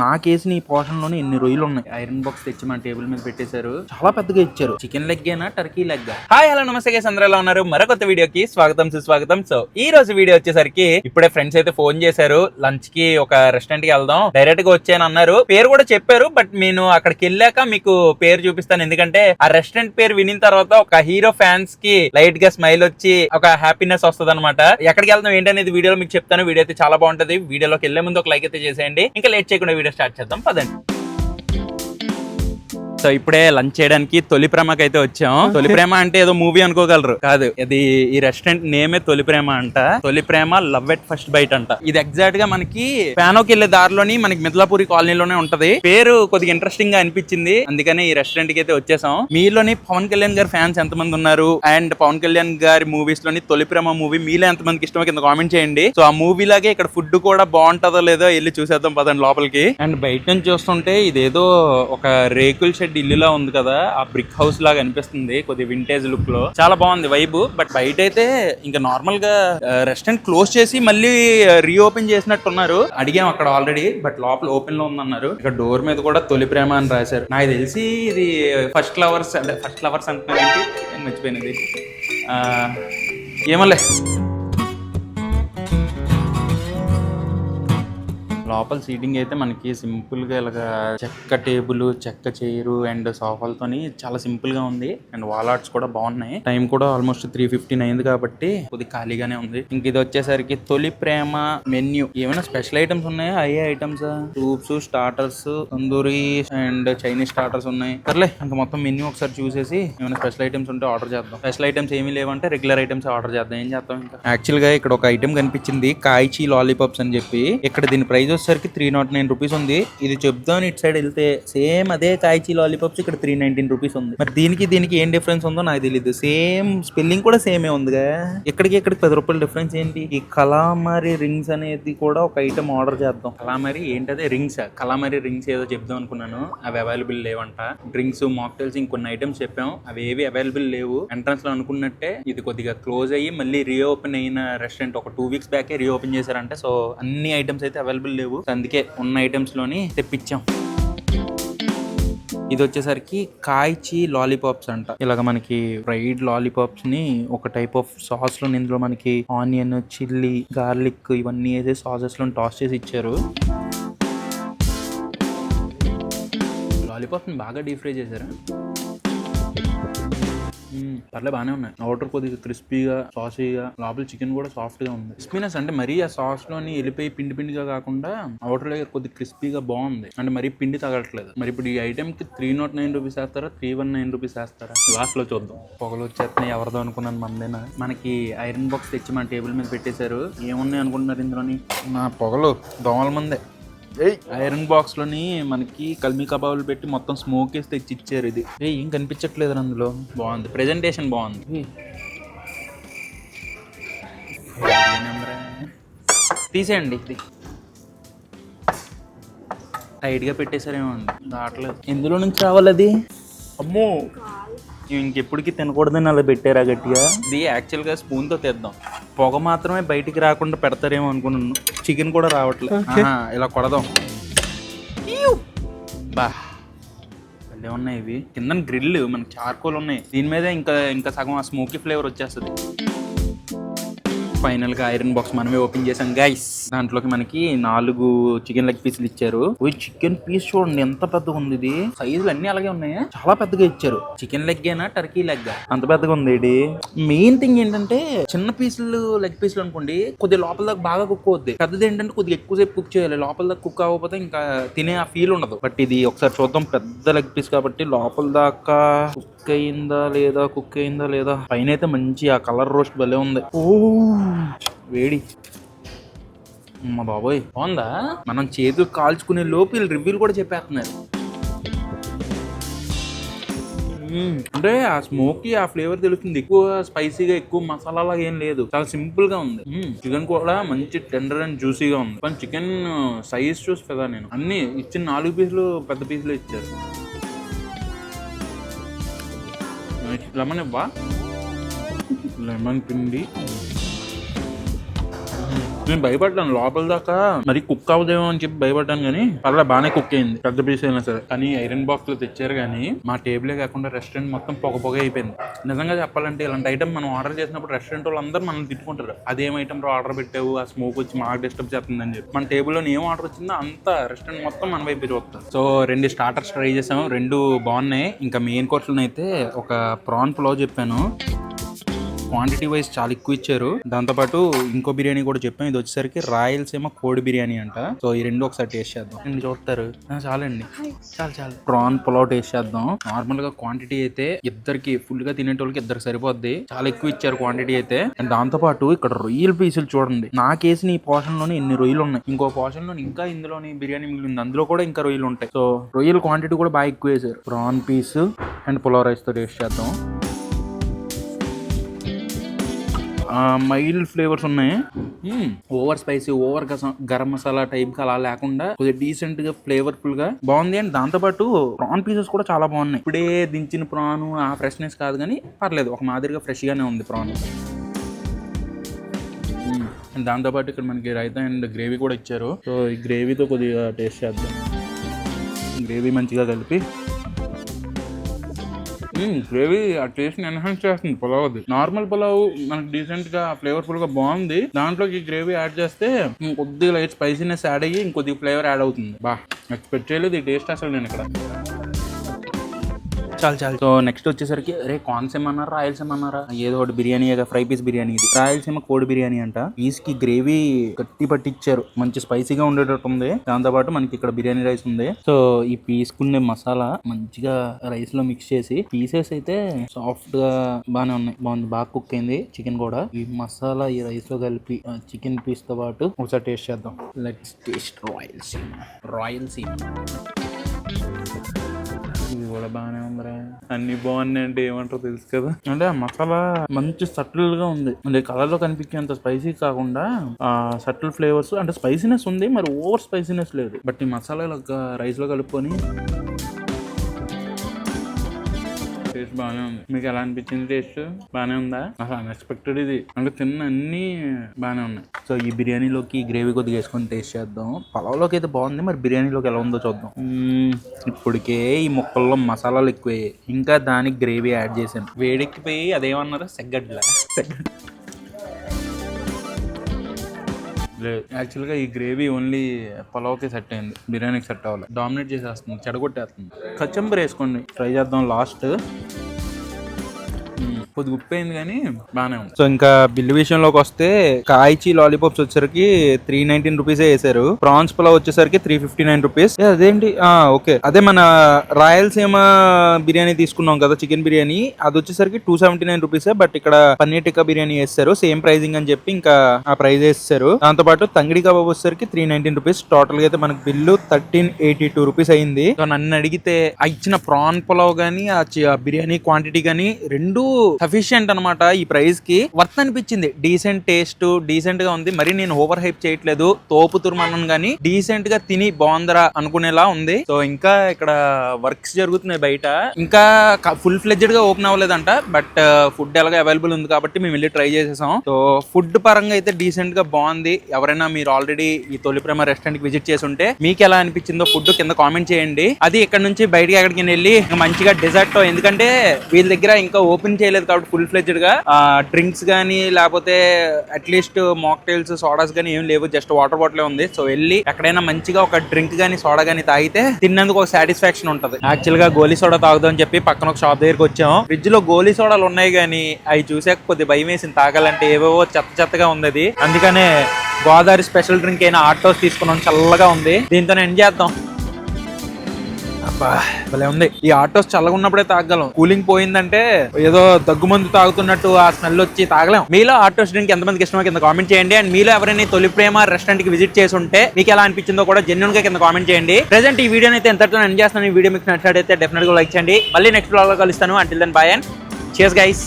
నాకేసిన ఈ పోర్షన్లోనే ఎన్ని రొయ్యలు ఉన్నాయి ఐరన్ బాక్స్ తెచ్చి మన టేబుల్ మీద పెట్టేశారు. చాలా పెద్దగా ఇచ్చారు. చికెన్ లెగ్ అయినా టర్కీ లెగ్. హాయ్ హలో నమస్తే గైస్ అందరూ ఎలా ఉన్నారు? మరొక వీడియోకి స్వాగతం సుస్వాగతం. సో ఈ రోజు వీడియో వచ్చేసరికి ఇప్పుడే ఫ్రెండ్స్ అయితే ఫోన్ చేశారు. లంచ్కి ఒక రెస్టారెంట్కి వెళ్దాం. డైరెక్ట్గా వచ్చాను అన్నారు. పేరు కూడా చెప్పారు బట్ నేను అక్కడికి వెళ్ళాక మీకు పేరు చూపిస్తాను. ఎందుకంటే ఆ రెస్టారెంట్ పేరు వినిన తర్వాత ఒక హీరో ఫ్యాన్స్కి లైట్గా స్మైల్ వచ్చి ఒక హ్యాపీనెస్ వస్తుంది అనమాట ఎక్కడికి వెళ్దాం ఏంటనేది వీడియోలో మీకు చెప్తాను. వీడియో అయితే చాలా బాగుంటది. వీడియోలోకి వెళ్ళే ముందు ఒక లైక్ అయితే చేసేయండి. ఇంకా లేట్ చేయకుండా వీడియో స్టార్ట్ చేద్దాం పదండి. సో ఇప్పుడే లంచ్ చేయడానికి తొలి ప్రేమకి అయితే వచ్చాము తొలి ప్రేమ అంటే ఏదో మూవీ అనుకోగలరు. కాదు ఇది ఈ రెస్టారెంట్ నేమే తొలి ప్రేమ అంట. తొలి ప్రేమ లవ్ ఎట్ ఫస్ట్ బైట్ అంట. ఇది ఎగ్జాక్ట్గా మనకి ప్యానోకి వెళ్ళే దారిలోని మనకి మిథలాపూరి కాలనీలోనే ఉంటది. పేరు కొద్దిగా ఇంట్రెస్టింగ్గా అనిపించింది. అందుకనే ఈ రెస్టారెంట్కి అయితే వచ్చేసాం. మీలోని పవన్ కళ్యాణ్ గారి ఫ్యాన్స్ ఎంత మంది ఉన్నారు? అండ్ పవన్ కళ్యాణ్ గారి మూవీస్లోని తొలి ప్రేమ మూవీ మీలో ఎంతమందికి ఇష్టమో కింద కామెంట్ చేయండి. సో ఆ మూవీ లాగే ఇక్కడ ఫుడ్ కూడా బాగుంటుందో లేదో వెళ్ళి చూసేద్దాం పదండి లోపలికి. అండ్ బయట నుంచి చూస్తుంటే ఇదేదో ఒక రేకుల షెడ్ ఇల్లులా ఉంది కదా ఆ బ్రిక్ హౌస్ లాగా అనిపిస్తుంది కొద్ది వింటేజ్ లుక్లో. చాలా బాగుంది వైబ్ బట్ బయట అయితే ఇంకా నార్మల్గా రెస్టారెంట్ క్లోజ్ చేసి మళ్ళీ రీఓపెన్ చేసినట్టున్నారు. అడిగాం అక్కడ ఆల్రెడీ బట్ లోపల ఓపెన్లో ఉందన్నారు. ఇక్కడ డోర్ మీద కూడా తొలి ప్రేమ అని రాశారు. నాకు తెలిసి ఇది ఫస్ట్ ఫ్లవర్స్ అంటే ఫస్ట్ ఫ్లవర్స్ అంటున్నారేంటి? నేను మర్చిపోయినది ఏమలే. లోపల సీటింగ్ అయితే మనకి సింపుల్గా ఇలాగా చెక్క టేబుల్ చెక్క చైరు అండ్ సోఫాలతోని చాలా సింపుల్గా ఉంది. అండ్ వాల్ ఆర్ట్స్ కూడా బాగున్నాయి. టైం కూడా ఆల్మోస్ట్ త్రీ ఫిఫ్టీన్ అయింది కాబట్టి కొద్ది ఖాళీగానే ఉంది. ఇంక ఇది వచ్చేసరికి తొలి ప్రేమ మెన్యూ. ఏమైనా స్పెషల్ ఐటమ్స్ ఉన్నాయా? అయ్యే items? Soups starters tandoori and Chinese starters ఉన్నాయి. సర్లే ఇంకా మొత్తం మెన్యూ ఒకసారి చూసేసి ఏమైనా స్పెషల్ ఐటమ్స్ ఉంటే ఆర్డర్ చేద్దాం. స్పెషల్ ఐటమ్స్ ఏమీ లేవంటే రెగ్యులర్ ఐటమ్స్ ఆర్డర్ చేద్దాం. ఏం చేద్దాం ఇంకా? యాక్చువల్గా ఇక్కడ ఒక ఐటమ్ కనిపించింది. కాయిచీ లాలీపాప్స్ అని చెప్పి. ఇక్కడ దీని ప్రైస్ వచ్చేసరికి త్రీ నాట్ నైన్ రూపీస్ ఉంది. ఇది చెప్దాం ఇటు సైడ్ వెళ్తే సేమ్ అదే కాయచి లాలీపాప్స్ ఇక్కడ త్రీ నైన్టీన్ రూపీస్ ఉంది. మరి దీనికి దీనికి ఏం డిఫరెన్స్ ఉందో నాకు తెలియదు సేమ్ స్పెల్లింగ్ కూడా సేమే ఉందిగా. ఇక్కడికి ఇక్కడికి పది రూపాయలు డిఫరెన్స్ ఏంటి? ఈ కలామరి రింగ్స్ అనేది కూడా ఒక ఐటమ్ ఆర్డర్ చేద్దాం. కలామరి ఏంటదే? రింగ్స్ కలామరి రింగ్స్ ఏదో చెప్దాం అనుకున్నాను. అవి అవైలబుల్ లేవంట. డ్రింక్స్ మాక్టైల్స్ ఇంకొన్ని ఐటమ్స్ చెప్పాం. అవి ఏవి అవైలబుల్ లేవు. ఎంట్రన్స్లో అనుకున్నట్టే ఇది కొద్దిగా క్లోజ్ అయ్యి మళ్ళీ రీఓపెన్ అయిన రెస్టారెంట్ ఒక టూ వీక్స్ బ్యాకే రీఓపెన్ చేశారంటే. సో అన్ని ఐటమ్స్ అయితే అవైలబుల్ లేవు. లేవు. అందుకే ఉన్న ఐటమ్స్లోని తెప్పించాం. ఇది వచ్చేసరికి కాయిచి లాలీపాప్స్ అంట. ఇలాగ మనకి ఫ్రైడ్ లాలీపాప్స్ని ఒక టైప్ ఆఫ్ సాస్లో ఇందులో మనకి ఆనియన్ చిల్లీ గార్లిక్ ఇవన్నీ వేసి సాసెస్లో టాస్ చేసి ఇచ్చారు. లాలీపాప్స్ని బాగా డీప్ ఫ్రై చేశారు? పర్లే బాగానే ఉన్నాయి. అవుటర్ కొద్దిగా క్రిస్పీగా సాసీగా లోపల చికెన్ కూడా సాఫ్ట్గా ఉంది. క్రిస్పీనెస్ అంటే మరీ ఆ సాస్లోని వెళ్ళిపోయి పిండి పిండిగా కాకుండా అవుటర్ లేయర్ కొద్దిగా క్రిస్పీగా బాగుంది. అంటే మరీ పిండి తగలట్లేదు. మరి ఇప్పుడు ఈ ఐటమ్కి త్రీ నాట్ నైన్ రూపీస్ వేస్తారా? త్రీ వన్ నైన్ రూపీస్ వేస్తారా? లాస్ట్లో చూద్దాం. పొగలు వచ్చేస్తున్నాయి ఎవరిదో అనుకున్నాను మందేనా? మనకి ఐరన్ బాక్స్ తెచ్చి మన టేబుల్ మీద పెట్టేశారు. ఏమున్నాయి అనుకుంటున్నారు ఇందులోని? నా పొగలు దోమల మందే. ఐరన్ బాక్స్లోని మనకి కల్మీ కబాబులు పెట్టి మొత్తం స్మోక్ వేసి తెచ్చి ఇచ్చారు ఇది. ఏ ఏం కనిపించట్లేదు అందులో? బాగుంది. ప్రెజెంటేషన్ బాగుంది? తీసేయండి. ఇది టైట్గా పెట్టేశారేమో అండి. రావట్లేదు ఎందులో నుంచి రావాలి అది అమ్మో. ఇంకెప్పటికి తినకూడదని అలా పెట్టారా గట్టిగా? ఇది యాక్చువల్గా స్పూన్తో తెద్దాం. పొగ మాత్రమే బయటికి రాకుండా పెడతారేమో అనుకున్నాను. చికెన్ కూడా రావట్లేదు ఆహా, ఇలా కొడదాం. బా. భలే ఉన్నాయి ఇవి. కింద గ్రిల్ మనకి చార్కోల్ ఉన్నాయి. దీని మీద ఇంకా ఇంకా సగం ఆ స్మోకీ ఫ్లేవర్ వచ్చేస్తుంది. ఫైనల్గా ఐరన్ బాక్స్ మనమే ఓపెన్ చేసాం గైస్. దాంట్లోకి మనకి నాలుగు చికెన్ లెగ్ పీసులు ఇచ్చారు. చికెన్ పీస్ చూడండి ఎంత పెద్దగా ఉంది ఇది. సైజులు అన్ని అలాగే ఉన్నాయా? చాలా పెద్దగా ఇచ్చారు. చికెన్ లెగ్ అయినా టర్కీ లెగ్. అంత పెద్దగా ఉంది ఇది. మెయిన్ థింగ్ ఏంటంటే చిన్న పీసులు లెగ్ పీసులు అనుకోండి కొద్దిగా లోపల దాకా బాగా కుక్ అవుద్ది. పెద్దది ఏంటంటే కొద్దిగా ఎక్కువసేపు కుక్ చేయాలి. లోపల దాకా కుక్ అవ్వకపోతే ఇంకా తినే ఆ ఫీల్ ఉండదు. బట్ ఇది ఒకసారి చూద్దాం. పెద్ద లెగ్ పీస్ కాబట్టి లోపల దాకా కుక్ అయిందా లేదా కుక్ అయిందా లేదా పైన అయితే మంచి ఆ కలర్ రోస్ట్ భలే ఉంది. ఓ వేడి. అమ్మ బాబోయ్. బాగుందా? మనం చేతులు కాల్చుకునే లోపు వీళ్ళు రివ్యూలు కూడా చెప్పేస్తున్నారు. అంటే ఆ స్మోకీ ఆ ఫ్లేవర్ తెలుస్తుంది. ఎక్కువ స్పైసీగా ఎక్కువ మసాలా లాగా ఏం లేదు. చాలా సింపుల్గా ఉంది చికెన్ కూడా మంచి టెండర్ అండ్ జ్యూసీగా ఉంది. కానీ చికెన్ సైజ్ చూసి కదా నేను. అన్ని ఇచ్చిన నాలుగు పీసులు పెద్ద పీసులు ఇచ్చారు. లెమన్ ఇవ్వా? లెమన్ పిండి. నేను భయపడ్డాను లోపల దాకా. మరి కుక్ అవ్వదేమో అని చెప్పి భయపడ్డాను కానీ పర్లా బాగానే కుక్ అయింది. పెద్ద పీస్ అయినా సరే. కానీ ఐరన్ బాక్స్లో తెచ్చారు కానీ మా టేబులే కాకుండా రెస్టారెంట్ మొత్తం పొగ పొగ అయిపోయింది. నిజంగా చెప్పాలంటే ఇలాంటి ఐటమ్ మనం ఆర్డర్ చేసినప్పుడు రెస్టారెంట్ వాళ్ళు అందరూ మనం తిట్టుకుంటారు. అదేం ఐటమ్ ఆర్డర్ పెట్టావు? ఆ స్మోక్ వచ్చి మాకు డిస్టర్బ్ చేస్తుందని చెప్పి. మన టేబుల్లో ఏం ఆర్డర్ వచ్చిందో అంత రెస్టారెంట్ మొత్తం మన వైపు చూస్తారు సో రెండు స్టార్టర్స్ ట్రై చేసాము రెండు బాగున్నాయి. ఇంకా మెయిన్ కోర్సులను అయితే ఒక ప్రాన్ పులావ్ చెప్పాను. క్వాంటిటీ వైజ్ చాలా ఎక్కువ ఇచ్చారు. దాంతోపాటు ఇంకో బిర్యానీ కూడా చెప్పాం. ఇది వచ్చేసరికి రాయలసీమ కోడి బిర్యానీ అంట. సో ఈ రెండు ఒకసారి టేస్ట్ చేద్దాం. అండి చూస్తారు. చాలండి. చాలు చాలు. ప్రాన్ పులావ్ టేస్ట్ చేద్దాం. నార్మల్గా క్వాంటిటీ అయితే ఇద్దరికి ఫుల్గా తినేటోళ్ళకి ఇద్దరికి సరిపోద్ది. చాలా ఎక్కువ ఇచ్చారు క్వాంటిటీ అయితే. అండ్ దాంతోపాటు ఇక్కడ రొయ్యల పీసులు చూడండి. నాకేసిన ఈ పోర్షన్లోనే ఎన్ని రొయ్యలు ఉన్నాయి. ఇంకో పోర్షన్లో ఇంకా ఇందులోని బిర్యానీ మిగిలింది. అందులో కూడా ఇంకా రొయ్యలు ఉంటాయి. సో రొయ్యల క్వాంటిటీ కూడా బాగా ఎక్కువ వేసారు. ప్రాన్ పీస్ అండ్ పులావ్ రైస్తో టేస్ట్ చేద్దాం. మైల్డ్ ఫ్లేవర్స్ ఉన్నాయి. Over spicy over garam masala type అలా లేకుండా కొద్దిగా డీసెంట్గా ఫ్లేవర్ఫుల్గా బాగుంది. అండ్ దాంతోపాటు ప్రాన్ పీసెస్ కూడా చాలా బాగున్నాయి. ఇప్పుడే దించిన ప్రాన్ ఆ ఫ్రెష్నెస్ కాదు కానీ పర్లేదు. ఒక మాదిరిగా ఫ్రెష్ గానే ఉంది ప్రాన్ అండ్ దాంతోపాటు ఇక్కడ మనకి రైతా అండ్ గ్రేవీ కూడా ఇచ్చారు. సో ఈ గ్రేవీతో కొద్దిగా టేస్ట్ చేద్దాం. గ్రేవీ మంచిగా కలిపి గ్రేవీ ఆ టేస్ట్ ఎన్హాన్స్ చేస్తుంది పులావ్ అది నార్మల్ పులావ్ మనకి డీసెంట్గా ఫ్లేవర్ఫుల్గా బాగుంది. దాంట్లోకి గ్రేవీ యాడ్ చేస్తే కొద్దిగా లైట్ స్పైసీనెస్ యాడ్ అయ్యి ఇంకొద్ది ఫ్లేవర్ యాడ్ అవుతుంది. బా ఎక్స్పెక్ట్ చేయలేదు ఈ టేస్ట్ అసలు నేను ఇక్కడ. చాలు చాలు. సో నెక్స్ట్ వచ్చేసరికి రే కాన్సేమ్ అన్నారా రాయలసీమ అన్నారా? ఏదో ఒకటి బిర్యానీ ఫ్రై పీస్ బిర్యానీ ఇది. రాయలసీమ కోడి బిర్యానీ అంట. పీస్కి గ్రేవీ గట్టి పట్టించారు మంచి స్పైసీగా ఉండేటట్టు ఉంది. దాంతో పాటు మనకి ఇక్కడ బిర్యానీ రైస్ ఉంది. సో ఈ పీస్ కుండే మసాలా మంచిగా రైస్లో మిక్స్ చేసి పీసెస్ అయితే సాఫ్ట్గా బాగానే ఉన్నాయి. బాగుంది. బాగా కుక్ అయింది చికెన్ కూడా. ఈ మసాలా ఈ రైస్లో కలిపి చికెన్ పీస్తో పాటు ఒకసారి టేస్ట్ చేద్దాం. లెట్స్ టేస్ట్ రాయలసీమ రాయలసీమ ఇది కూడా బాగానే ఉందిరా. అన్ని బాగున్నాయి అంటే ఏమంటారో తెలుసు కదా. అంటే ఆ మసాలా మంచి సటిల్గా ఉంది. అంటే కలర్లో కనిపించేంత స్పైసీ కాకుండా ఆ సటిల్ ఫ్లేవర్స్ అంటే స్పైసీనెస్ ఉంది మరి ఓవర్ స్పైసీనెస్ లేదు. బట్ ఈ మసాలా రైస్లో కలుపుకొని టేస్ట్ బాగానే ఉంది. మీకు ఎలా అనిపించింది టేస్ట్ బాగానే ఉందా? అసలు అన్ఎక్స్పెక్టెడ్ ఇది. అంటే తిన్న అన్ని బాగానే ఉన్నాయి. సో ఈ బిర్యానీలోకి గ్రేవీ కొద్దిగా వేసుకొని టేస్ట్ చేద్దాం. పలావ్లోకి అయితే బాగుంది. మరి బిర్యానీలోకి ఎలా ఉందో చూద్దాం. ఇప్పటికే ఈ ముక్కల్లో మసాలాలు ఎక్కువ ఇంకా దానికి గ్రేవీ యాడ్ చేశాను. వేడెక్కిపోయి అదేమన్నారు? సెగ్గడ్ల సెగ్గడ్ల లేదు యాక్చువల్గా ఈ గ్రేవీ ఓన్లీ పలావ్కి సెట్ అయింది. బిర్యానీకి సెట్ అవ్వాలి. డామినేట్ చేసేస్తుంది. చెడగొట్టేస్తుంది. కచంబర్ వేసుకోండి. ట్రై చేద్దాం లాస్ట్ కొద్ది ఉప్పు కానీ బాగానే ఉంది. సో ఇంకా బిల్లు విషయంలోకి వస్తే కాయిచి లాలీపాప్స్ వచ్చేసరికి త్రీ నైన్టీన్ రూపీస్ వేసారు ప్రాన్స్ పులావ్ వచ్చేసరికి త్రీ ఫిఫ్టీ నైన్ రూపీస్. అదేంటి? ఓకే. అదే మన రాయలసీమ బిర్యానీ తీసుకున్నాం కదా చికెన్ బిర్యానీ. అది వచ్చేసరికి two seventy nine rupees but ఇక్కడ పన్నీర్ టిక్కా బిర్యానీ వేస్తారు. సేమ్ ప్రైజింగ్ అని చెప్పి ఇంకా ఆ ప్రైస్ వేస్తారు. దాంతో పాటు తంగిడి కబాబ్ వచ్చేసరికి త్రీ నైన్టీన్ రూపీస్. టోటల్గా అయితే మనకి bill thirteen eighty two rupees అయింది. సో నన్ను అడిగితే ఆ ఇచ్చిన ప్రాన్ పులావ్ గానీ ఆ చి- ఆ బిర్యానీ క్వాంటిటీ గానీ రెండు సఫిషియంట్ అనమాట ఈ ప్రైస్కి. వర్త్ అనిపించింది. డీసెంట్ టేస్ట్ డీసెంట్గా ఉంది. మరి నేను ఓవర్ హైప్ చేయట్లేదు. తోపు తురుమన్నాను గానీ డీసెంట్గా తిని బాగుందరా అనుకునేలా ఉంది. సో ఇంకా ఇక్కడ వర్క్స్ జరుగుతున్నాయి బయట. ఇంకా ఫుల్ ఫ్లెడ్జెడ్గా ఓపెన్ అవ్వలేదంట. బట్ ఫుడ్ ఎలాగో అవైలబుల్ ఉంది కాబట్టి మేము వెళ్ళి ట్రై చేసేసాం. సో ఫుడ్ పరంగా అయితే డీసెంట్గా బాగుంది. ఎవరైనా మీరు ఆల్రెడీ ఈ తొలి ప్రేమ రెస్టారెంట్కి విజిట్ చేసి ఉంటే మీకు ఎలా అనిపించిందో ఫుడ్ కింద కామెంట్ చేయండి. అది ఇక్కడ నుంచి బయటకి ఎక్కడికి వెళ్ళి మంచిగా డెజర్ట్ ఎందుకంటే వీళ్ళ దగ్గర ఇంకా ఓపెన్ చేయలేదు కాబట్టి ఫుల్ ఫ్లెడ్జెడ్గా డ్రింక్స్ గానీ లేకపోతే అట్లీస్ట్ మాక్టైల్స్ సోడాస్ గానీ ఏం లేవు జస్ట్ వాటర్ బాటిల్ ఉంది. సో వెళ్ళి ఎక్కడైనా మంచిగా ఒక డ్రింక్ గానీ సోడా గానీ తాగితే తిన్నందుకు ఒక సాటిస్ఫాక్షన్ ఉంటది. యాక్చువల్గా గోలీ సోడా తాగుదాం చెప్పి పక్కన ఒక షాప్ దగ్గరికి వచ్చాము. ఫ్రిడ్జ్లో గోలీ సోడాలు ఉన్నాయి కానీ అవి చూసాక కొద్ది భయం వేసింది. తాగాలంటే ఏవేవో చెత్త చెత్తగా ఉంది అది. అందుకనే గోదావరి స్పెషల్ డ్రింక్ అయిన ఆటోస్ తీసుకున్నాం. చల్లగా ఉంది. దీంతో ఎండ్ చేద్దాం? అబ్బా భలే ఉంది. ఈ ఆటోస్ చల్లగా ఉన్నప్పుడే తాగలం కూలింగ్ పోయిందంటే ఏదో దగ్గు మందు తాగుతున్నట్టు ఆ స్మెల్ వచ్చి తాగలేం. మీలో ఆటోస్ డ్రింక్ ఎంతమందికి ఇష్టమో కింద కామెంట్ చేయండి. అండ్ మీలో ఎవరైనా తొలి ప్రేమ రెస్టారెంట్కి విజిట్ చేసి ఉంటే మీకు ఎలా అనిపించిందో కూడా జెన్యున్గా కింద కామెంట్ చేయండి. ప్రెసెంట్ ఈ వీడియోని అయితే ఎంతటితో ఎండ్ చేస్తాను ఈ వీడియో మీకు నచ్చినట్టయితే డెఫినెట్గా లైక్ చేయండి. మళ్ళీ నెక్స్ట్ బ్లాగ్లో కలుస్తాను. అంటిల్ దెన్ బాయ్ అండ్ చేస్ గైస్